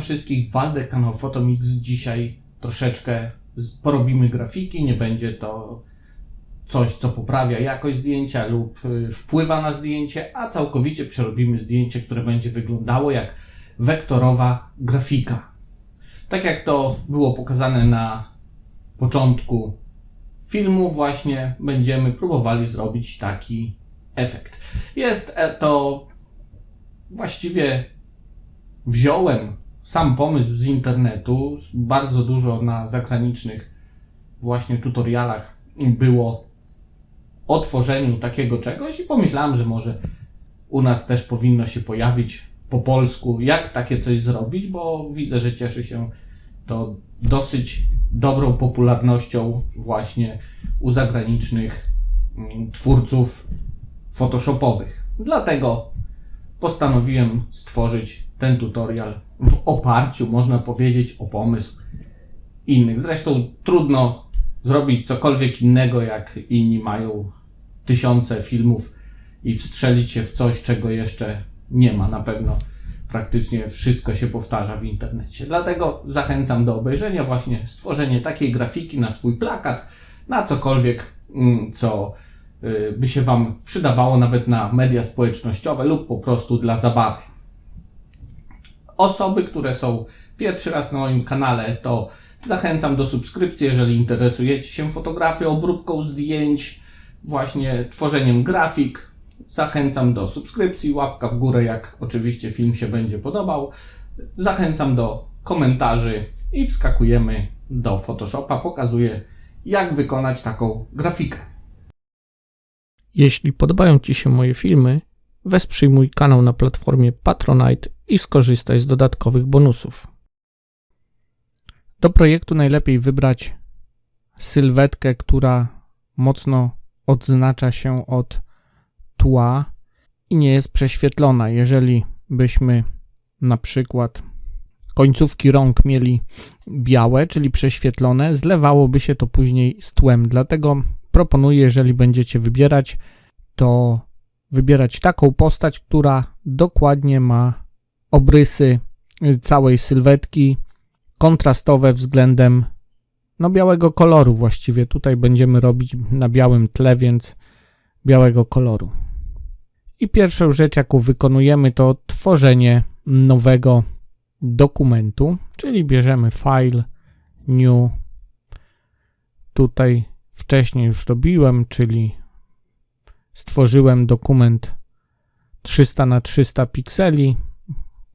Wszystkich, Waldek, kanał Photomix. Dzisiaj troszeczkę porobimy grafiki, nie będzie to coś, co poprawia jakość zdjęcia lub y, wpływa na zdjęcie, a całkowicie przerobimy zdjęcie, które będzie wyglądało jak wektorowa grafika. Tak jak to było pokazane na początku filmu, właśnie będziemy próbowali zrobić taki efekt. Jest e, to właściwie wziąłem sam pomysł z internetu. Bardzo dużo na zagranicznych właśnie tutorialach było o tworzeniu takiego czegoś i pomyślałem, że może u nas też powinno się pojawić po polsku, jak takie coś zrobić, bo widzę, że cieszy się to dosyć dobrą popularnością właśnie u zagranicznych mm, twórców photoshopowych. Dlatego postanowiłem stworzyć ten tutorial w oparciu, można powiedzieć, o pomysł innych. Zresztą trudno zrobić cokolwiek innego, jak inni mają tysiące filmów i wstrzelić się w coś, czego jeszcze nie ma. Na pewno praktycznie wszystko się powtarza w internecie. Dlatego zachęcam do obejrzenia właśnie stworzenie takiej grafiki na swój plakat, na cokolwiek, mm, co y, by się Wam przydawało nawet na media społecznościowe lub po prostu dla zabawy. Osoby, które są pierwszy raz na moim kanale, to zachęcam do subskrypcji, jeżeli interesujecie się fotografią, obróbką zdjęć, właśnie tworzeniem grafik. Zachęcam do subskrypcji, łapka w górę, jak oczywiście film się będzie podobał. Zachęcam do komentarzy i wskakujemy do Photoshopa. Pokazuję, jak wykonać taką grafikę. Jeśli podobają Ci się moje filmy, wesprzyj mój kanał na platformie Patronite i skorzystaj z dodatkowych bonusów. Do projektu najlepiej wybrać sylwetkę, która mocno odznacza się od tła i nie jest prześwietlona. Jeżeli byśmy na przykład końcówki rąk mieli białe, czyli prześwietlone, zlewałoby się to później z tłem. Dlatego proponuję, jeżeli będziecie wybierać, to wybierać taką postać, która dokładnie ma obrysy y, całej sylwetki, kontrastowe względem no białego koloru właściwie. Tutaj będziemy robić na białym tle, więc białego koloru. I pierwszą rzecz, jaką wykonujemy, to tworzenie nowego dokumentu, czyli bierzemy file, new, tutaj wcześniej już robiłem, czyli stworzyłem dokument 300 na 300 pikseli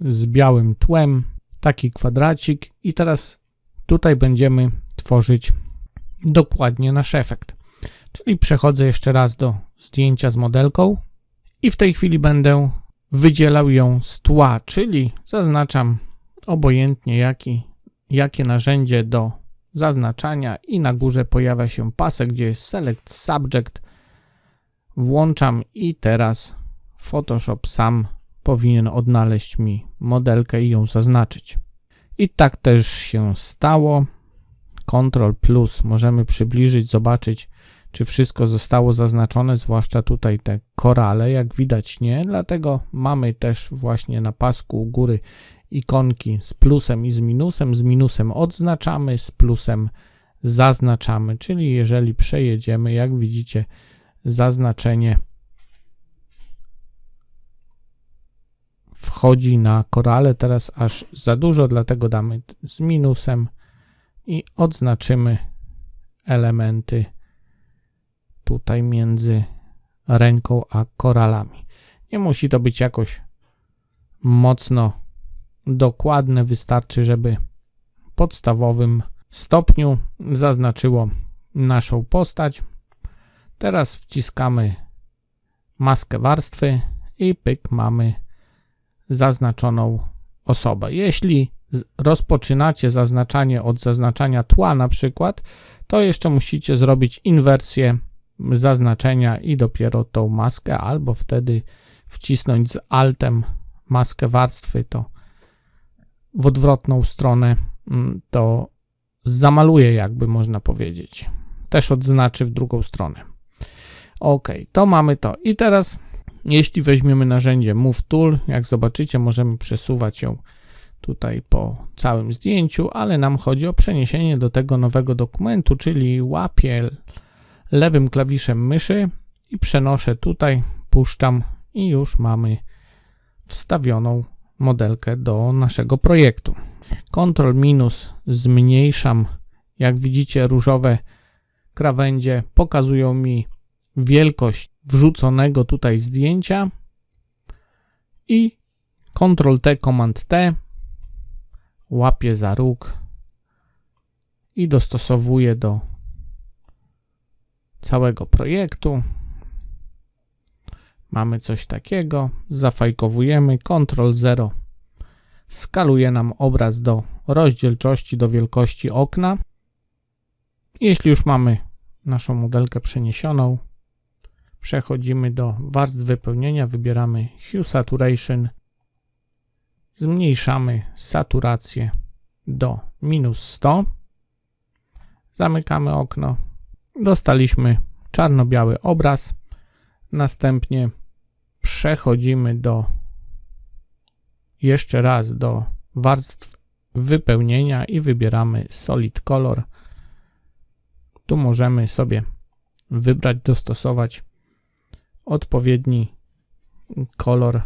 z białym tłem, taki kwadracik i teraz tutaj będziemy tworzyć dokładnie nasz efekt. Czyli przechodzę jeszcze raz do zdjęcia z modelką i w tej chwili będę wydzielał ją z tła, czyli zaznaczam obojętnie jaki, jakie narzędzie do zaznaczania i na górze pojawia się pasek, gdzie jest Select Subject. Włączam i teraz Photoshop sam powinien odnaleźć mi modelkę i ją zaznaczyć. I tak też się stało. Ctrl plus możemy przybliżyć, zobaczyć, czy wszystko zostało zaznaczone, zwłaszcza tutaj te korale, jak widać nie, dlatego mamy też właśnie na pasku u góry ikonki z plusem i z minusem. Z minusem odznaczamy, z plusem zaznaczamy, czyli jeżeli przejedziemy, jak widzicie, zaznaczenie wchodzi na korale, teraz aż za dużo, dlatego damy z minusem i odznaczymy elementy tutaj między ręką a koralami. Nie musi to być jakoś mocno dokładne, wystarczy, żeby w podstawowym stopniu zaznaczyło naszą postać. Teraz wciskamy maskę warstwy i pyk mamy zaznaczoną osobę. Jeśli rozpoczynacie zaznaczanie od zaznaczania tła na przykład, to jeszcze musicie zrobić inwersję zaznaczenia i dopiero tą maskę, albo wtedy wcisnąć z altem maskę warstwy, to w odwrotną stronę mm, to zamaluje, jakby można powiedzieć. Też odznaczy w drugą stronę. Ok, to mamy to. I teraz, jeśli weźmiemy narzędzie Move Tool, jak zobaczycie, możemy przesuwać ją tutaj po całym zdjęciu, ale nam chodzi o przeniesienie do tego nowego dokumentu, czyli łapię lewym klawiszem myszy i przenoszę tutaj, puszczam i już mamy wstawioną modelkę do naszego projektu. Ctrl minus zmniejszam. Jak widzicie, różowe krawędzie pokazują mi wielkość wrzuconego tutaj zdjęcia i Ctrl T, Command T łapię za róg i dostosowuję do całego projektu. Mamy coś takiego, zafajkowujemy, Ctrl 0 skaluje nam obraz do rozdzielczości, do wielkości okna. Jeśli już mamy naszą modelkę przeniesioną, przechodzimy do warstw wypełnienia, wybieramy Hue Saturation, zmniejszamy saturację do minus 100, zamykamy okno, dostaliśmy czarno-biały obraz, następnie przechodzimy do jeszcze raz do warstw wypełnienia i wybieramy Solid Color. Tu możemy sobie wybrać, dostosować odpowiedni kolor,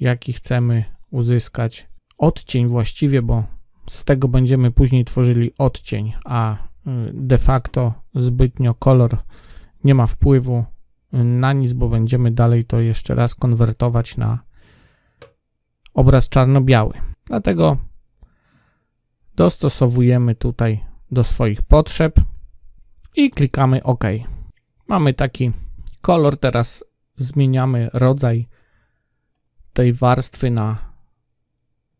jaki chcemy uzyskać. Odcień właściwie, bo z tego będziemy później tworzyli odcień, a y, de facto zbytnio kolor nie ma wpływu na nic, bo będziemy dalej to jeszcze raz konwertować na obraz czarno-biały. Dlatego dostosowujemy tutaj do swoich potrzeb i klikamy OK. Mamy taki kolor, teraz zmieniamy rodzaj tej warstwy na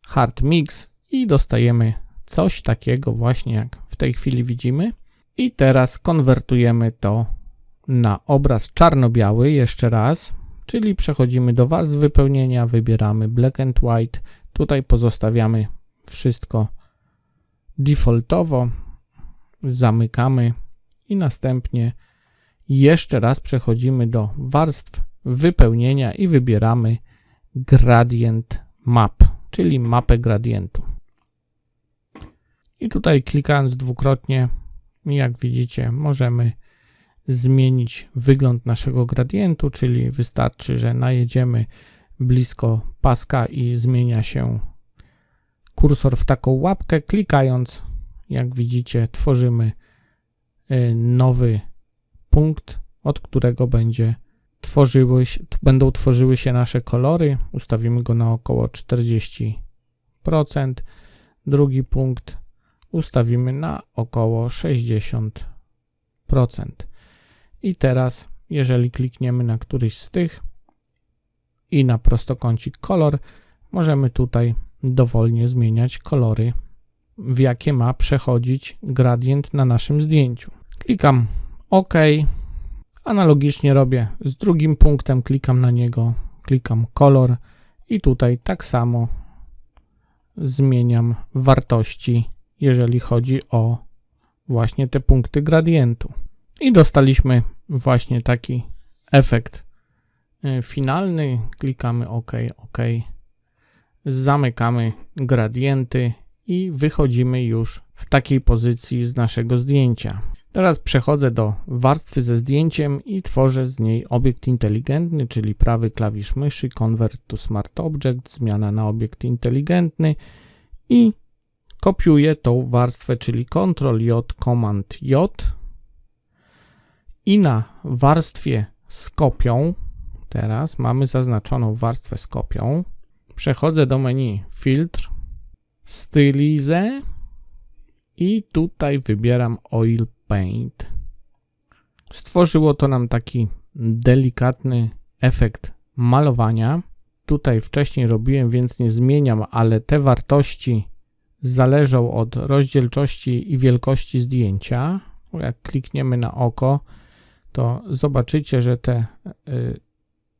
hard mix i dostajemy coś takiego właśnie jak w tej chwili widzimy. I teraz konwertujemy to na obraz czarno-biały jeszcze raz, czyli przechodzimy do warstw wypełnienia, wybieramy black and white. Tutaj pozostawiamy wszystko defaultowo, zamykamy i następnie jeszcze raz przechodzimy do warstw wypełnienia i wybieramy gradient map, czyli mapę gradientu. I tutaj klikając dwukrotnie, jak widzicie, możemy zmienić wygląd naszego gradientu, czyli wystarczy, że najedziemy blisko paska i zmienia się kursor w taką łapkę. Klikając, jak widzicie, tworzymy y, nowy punkt, od którego będzie tworzyły, będą tworzyły się nasze kolory. Ustawimy go na około 40%. Drugi punkt ustawimy na około 60%. I teraz, jeżeli klikniemy na któryś z tych i na prostokącik kolor, możemy tutaj dowolnie zmieniać kolory, w jakie ma przechodzić gradient na naszym zdjęciu. Klikam OK. Analogicznie robię z drugim punktem, klikam na niego, klikam kolor i tutaj tak samo zmieniam wartości, jeżeli chodzi o właśnie te punkty gradientu. I dostaliśmy właśnie taki efekt y, finalny. Klikamy OK, OK. Zamykamy gradienty i wychodzimy już w takiej pozycji z naszego zdjęcia. Teraz przechodzę do warstwy ze zdjęciem i tworzę z niej obiekt inteligentny, czyli prawy klawisz myszy, convert to smart object, zmiana na obiekt inteligentny i kopiuję tą warstwę, czyli Ctrl J, Command J i na warstwie z kopią, teraz mamy zaznaczoną warstwę z kopią, przechodzę do menu Filtr, Stylize i tutaj wybieram Oil Paint. Stworzyło to nam taki delikatny efekt malowania. Tutaj wcześniej robiłem, więc nie zmieniam, ale te wartości zależą od rozdzielczości i wielkości zdjęcia. Jak klikniemy na oko, to zobaczycie, że te y,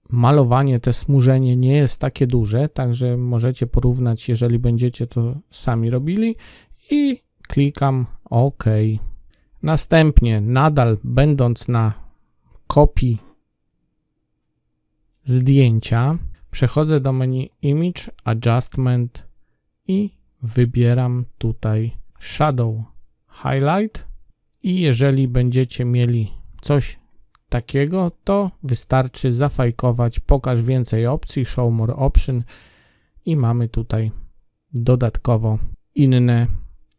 malowanie, te smużenie nie jest takie duże, także możecie porównać, jeżeli będziecie to sami robili i klikam OK. Następnie, nadal będąc na kopii zdjęcia, przechodzę do menu Image Adjustment i wybieram tutaj Shadow Highlight i jeżeli będziecie mieli coś takiego, to wystarczy zafajkować pokaż więcej opcji, show more option i mamy tutaj dodatkowo inne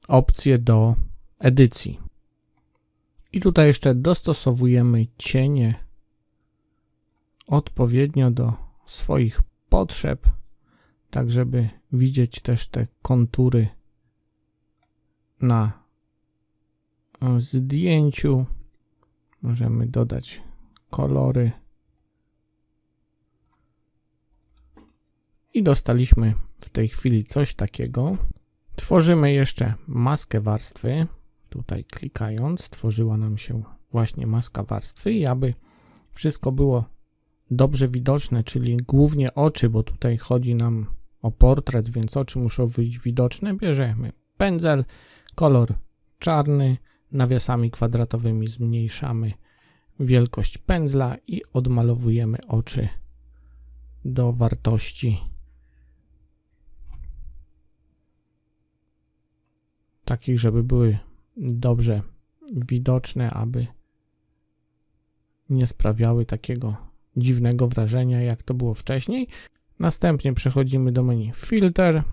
opcje do edycji. I tutaj jeszcze dostosowujemy cienie odpowiednio do swoich potrzeb, tak żeby widzieć też te kontury na e, zdjęciu. Możemy dodać kolory. I dostaliśmy w tej chwili coś takiego. Tworzymy jeszcze maskę warstwy. Tutaj klikając, tworzyła nam się właśnie maska warstwy i aby wszystko było dobrze widoczne, czyli głównie oczy, bo tutaj chodzi nam o portret, więc oczy muszą być widoczne. Bierzemy pędzel, kolor czarny, nawiasami kwadratowymi zmniejszamy wielkość pędzla i odmalowujemy oczy do wartości takich, żeby były dobrze widoczne, aby nie sprawiały takiego dziwnego wrażenia, jak to było wcześniej. Następnie przechodzimy do menu Filter,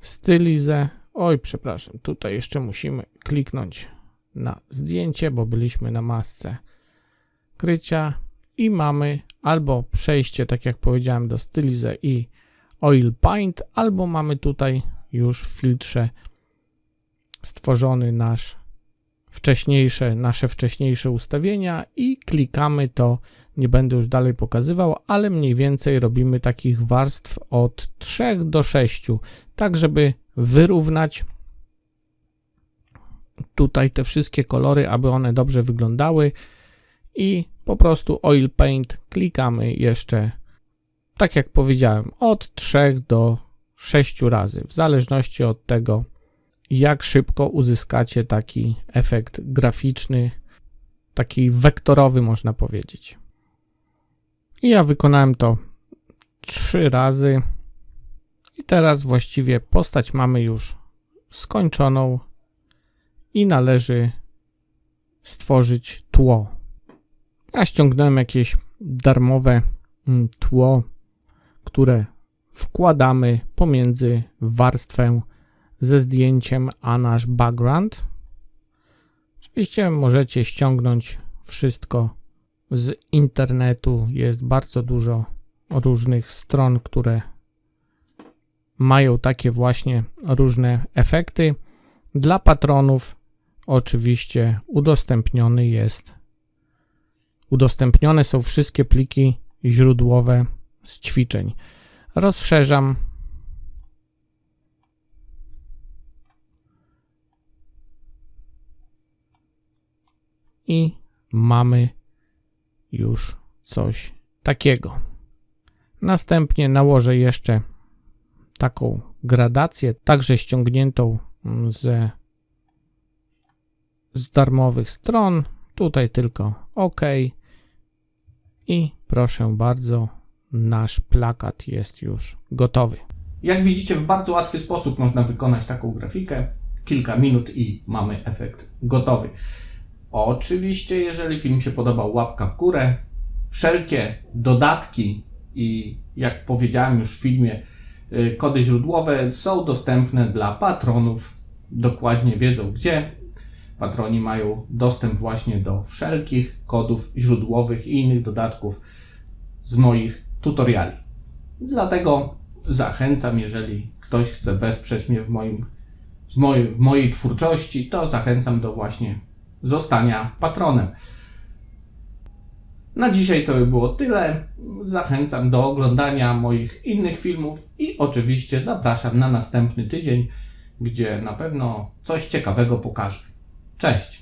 Stylize. Oj, przepraszam, tutaj jeszcze musimy kliknąć na zdjęcie, bo byliśmy na masce krycia i mamy albo przejście, tak jak powiedziałem, do Stylize i Oil Paint, albo mamy tutaj już w filtrze stworzony nasz wcześniejsze, nasze wcześniejsze ustawienia i klikamy to, nie będę już dalej pokazywał, ale mniej więcej robimy takich warstw od 3 do 6, tak żeby wyrównać tutaj te wszystkie kolory, aby one dobrze wyglądały i po prostu Oil Paint klikamy jeszcze, tak jak powiedziałem, od 3 do 6 razy, w zależności od tego, jak szybko uzyskacie taki efekt graficzny, taki wektorowy, można powiedzieć. I ja wykonałem to trzy razy. I teraz właściwie postać mamy już skończoną i należy stworzyć tło. Ja ściągnąłem jakieś darmowe mm, tło, które wkładamy pomiędzy warstwę ze zdjęciem a nasz background. Oczywiście możecie ściągnąć wszystko z internetu. Jest bardzo dużo różnych stron, które mają takie właśnie różne efekty. Dla patronów oczywiście udostępniony jest udostępnione są wszystkie pliki źródłowe z ćwiczeń. Rozszerzam i mamy już coś takiego. Następnie nałożę jeszcze taką gradację, także ściągniętą ze z darmowych stron. Tutaj tylko OK. I proszę bardzo, nasz plakat jest już gotowy. Jak widzicie, w bardzo łatwy sposób można wykonać taką grafikę. Kilka minut i mamy efekt gotowy. Oczywiście, jeżeli film się podobał, łapka w górę. Wszelkie dodatki i jak powiedziałem już w filmie, y, kody źródłowe są dostępne dla patronów. Dokładnie wiedzą gdzie. Patroni mają dostęp właśnie do wszelkich kodów źródłowych i innych dodatków z moich tutoriali. Dlatego zachęcam, jeżeli ktoś chce wesprzeć mnie w, moim, w, mojej, w mojej twórczości, to zachęcam do właśnie zostania patronem. Na dzisiaj to by było tyle. Zachęcam do oglądania moich innych filmów i oczywiście zapraszam na następny tydzień, gdzie na pewno coś ciekawego pokażę. Cześć!